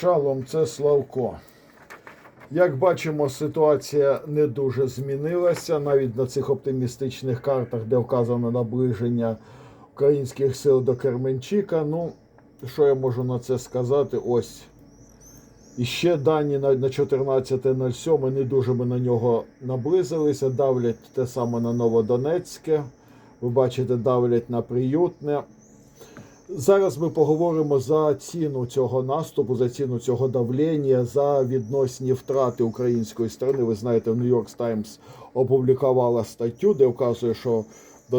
Шалом, це Славко. Як бачимо, ситуація не дуже змінилася. Навіть на цих оптимістичних картах, де вказано наближення українських сил до Керменчика. Ну, що я можу на це сказати? Ось. І ще дані на на 14.07 не дуже ми на нього наблизилися. Давлять те саме на Новодонецьке. Ви бачите, давлять на приютне. Зараз ми поговоримо за ціну цього наступу, за ціну цього давлення, за відносні втрати української сторони. Ви знаєте, Нью-Йорк Таймс опублікувала статтю, де вказує, що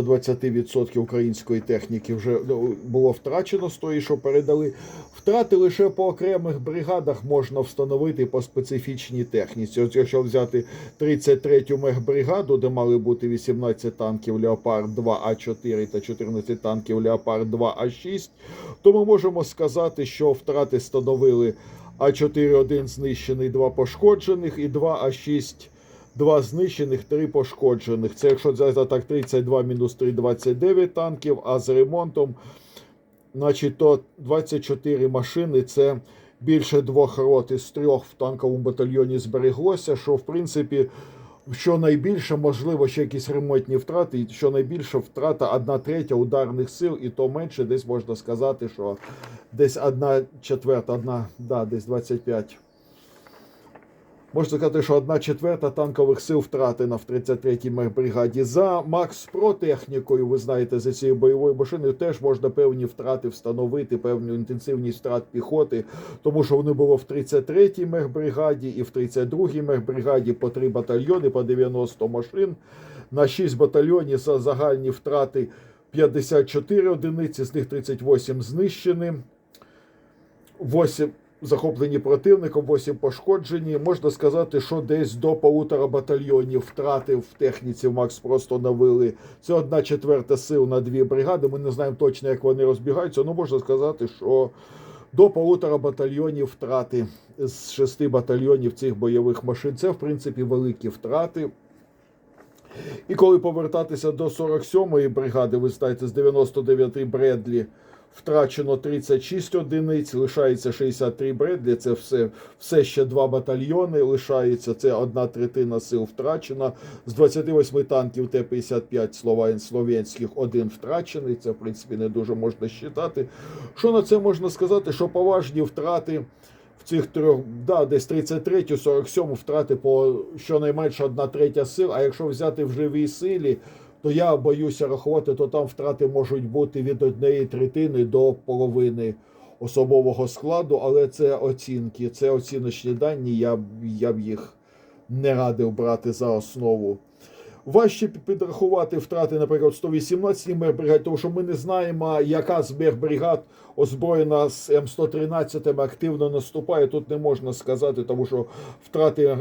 до 20% української техніки вже ну, було втрачено з тої, що передали. Втрати лише по окремих бригадах можна встановити по специфічній техніці. От якщо взяти 33-ю мехбригаду, де мали бути 18 танків Леопард 2 А 4 та 14 танків Леопард 2 А 6, то ми можемо сказати, що втрати становили А 4 1 знищений, 2 пошкоджених і 2 А 6 Два знищених, три пошкоджених. Це якщо взяти так 32 мінус 3, 29 танків, а з ремонтом, значить, то 24 машини це більше двох рот із трьох в танковому батальйоні збереглося, що в принципі. Що найбільше, можливо, ще якісь ремонтні втрати, що найбільше втрата одна третя ударних сил, і то менше, десь можна сказати, що десь одна четверта, одна, да, десь 25 Можна сказати, що одна четверта танкових сил втратена в 33-й бригаді. За Макс Про технікою, ви знаєте, за цією бойовою машиною теж можна певні втрати встановити, певну інтенсивність втрат піхоти, тому що вони було в 33-й мехбригаді і в 32-й мехбригаді по три батальйони, по 90 машин. На 6 батальйонів за загальні втрати 54 одиниці, з них 38 знищені. 8 захоплені противником, 8 пошкоджені. Можна сказати, що десь до полутора батальйонів втрати в техніці Макс просто навили. Це одна четверта сил на дві бригади. Ми не знаємо точно, як вони розбігаються. Ну можна сказати, що до полутора батальйонів втрати з шести батальйонів цих бойових машин. Це в принципі великі втрати. І коли повертатися до 47-ї бригади, ви знаєте, з 99-ї Бредлі втрачено 36 одиниць, лишається 63 Бредлі. Це все все ще два батальйони. Лишається це одна третина сил втрачена. З 28 танків Т-55 словен, слов'янських один втрачений. Це в принципі не дуже можна считати. Що на це можна сказати? Що поважні втрати. В цих трьох, да, десь 33, 47 втрати по щонайменше одна третя сил. А якщо взяти в живій силі, то я боюся рахувати, то там втрати можуть бути від однієї третини до половини особового складу, але це оцінки, це оціночні дані. Я я б їх не радив брати за основу. Важче підрахувати втрати, наприклад, 118-й мехбригад, тому що ми не знаємо, яка з мехбригад озброєна з М113 активно наступає. Тут не можна сказати, тому що втрати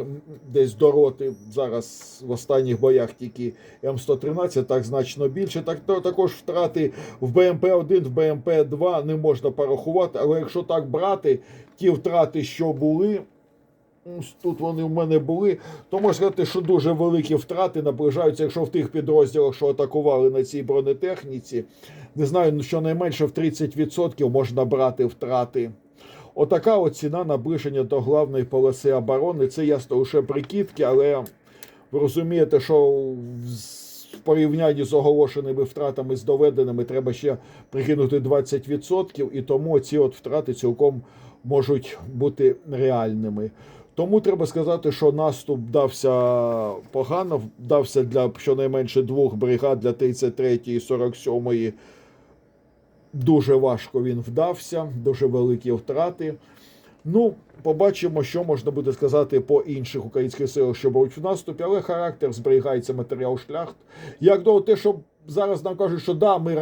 десь до роти зараз в останніх боях тільки М113, так значно більше. Так то також втрати в БМП-1, в БМП-2 не можна порахувати. Але якщо так брати, ті втрати, що були. Тут вони в мене були, то можна сказати, що дуже великі втрати наближаються, якщо в тих підрозділах, що атакували на цій бронетехніці, не знаю, ну щонайменше в 30% можна брати втрати. Отака от ціна наближення до главної полоси оборони. Це ясно лише прикидки, але ви розумієте, що в порівнянні з оголошеними втратами з доведеними треба ще прикинути 20%, і тому ці от втрати цілком можуть бути реальними. Тому треба сказати, що наступ дався погано, вдався для щонайменше двох бригад для 33 і 47 Дуже важко він вдався, дуже великі втрати. Ну, побачимо, що можна буде сказати по інших українських силах, що беруть в наступі, але характер зберігається матеріал шляхт. Як до те, що зараз нам кажуть, що да, ми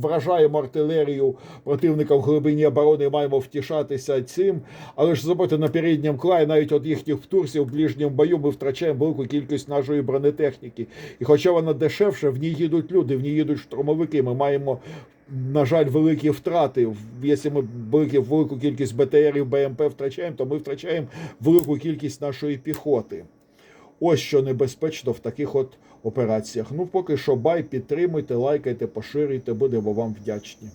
вражаємо артилерію противника в глибині оборони, маємо втішатися цим. Але ж забудьте на передньому клаї, навіть от їхніх втурсів в ближньому бою ми втрачаємо велику кількість нашої бронетехніки. І хоча вона дешевша, в ній їдуть люди, в ній їдуть штурмовики. Ми маємо. На жаль, великі втрати. Якщо ми велику, велику кількість БТРів БМП втрачаємо, то ми втрачаємо велику кількість нашої піхоти. Ось що небезпечно в таких от операціях. Ну, поки що бай, підтримуйте, лайкайте, поширюйте, будемо вам вдячні.